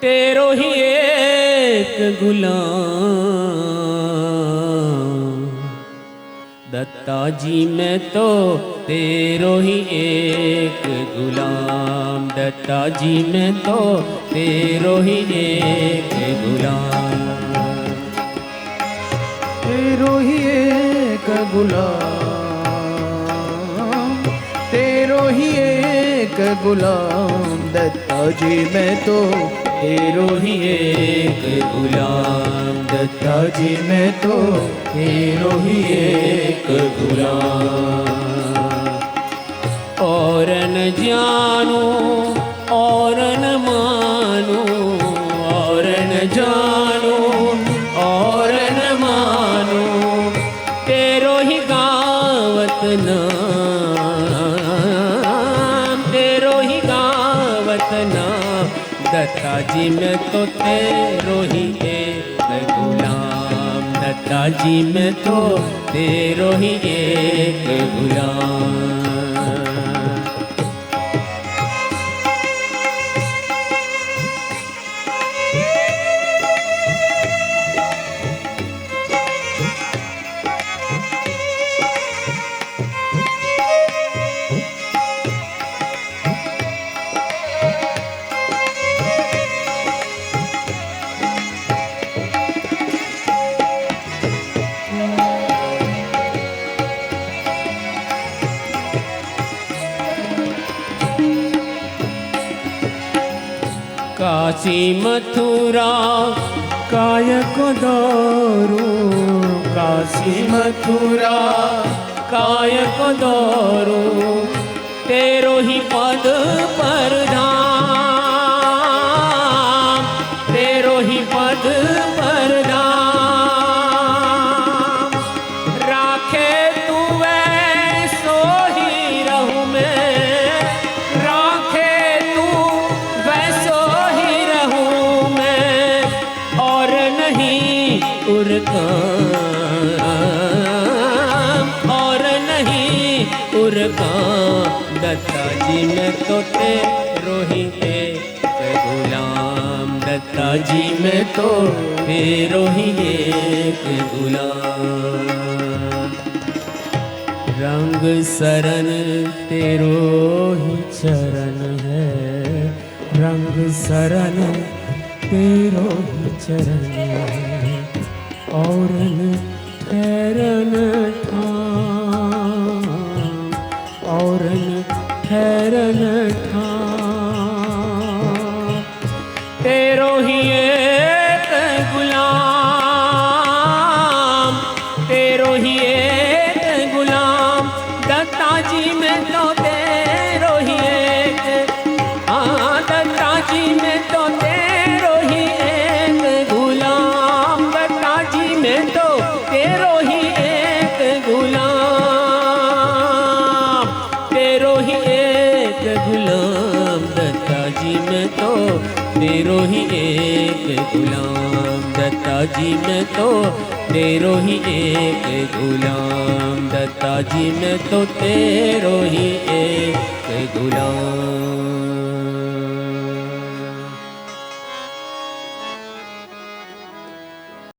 तेरो ही एक गुलाम। दत्ता जी मैं तो तेरो ही एक गुलाम। दत्ता जी मैं तो तेरो ही एक गुलाम। तेरो ही एक गुलाम। तेरो ही एक गुलाम। दत्ता जी मैं तो तेरो ही एक गुलाम। दत्ता जी, मैं तो तेरो ही एक गुलाम। और न जानू और न मानू और न जानू और न मानू। तेरो ही गावत नाम, तेरो ही गावत नाम। दत्ता जी मैं तो तेरो ही एक गुलाम दत्ता जी मैं तो तेरो ही एक गुलाम काशी मथुरा। कायक दौरू काशी मथुरा। कायक दौरू तेरो ही पद पर धाम। तेरो ही पद पर धाम। उरकाम और नहीं उरकाम दत्ता जी मैं तो ही एक गुलाम दत्ता जी मैं तो ही एक गुलाम। रंग सरन तेरो ही चरण है। रंग शरण तेरो ही चरण है। और ठहरन ठाम और ठहरन ठाम तेरो ही गुलाम, तेरो ही गुलाम दत्ता जी में तो जी में तो तेरो ही एक गुलाम दत्ता जी में तो तेरो ही एक गुलाम दत्ता जी में तो तेरो ही एक गुलाम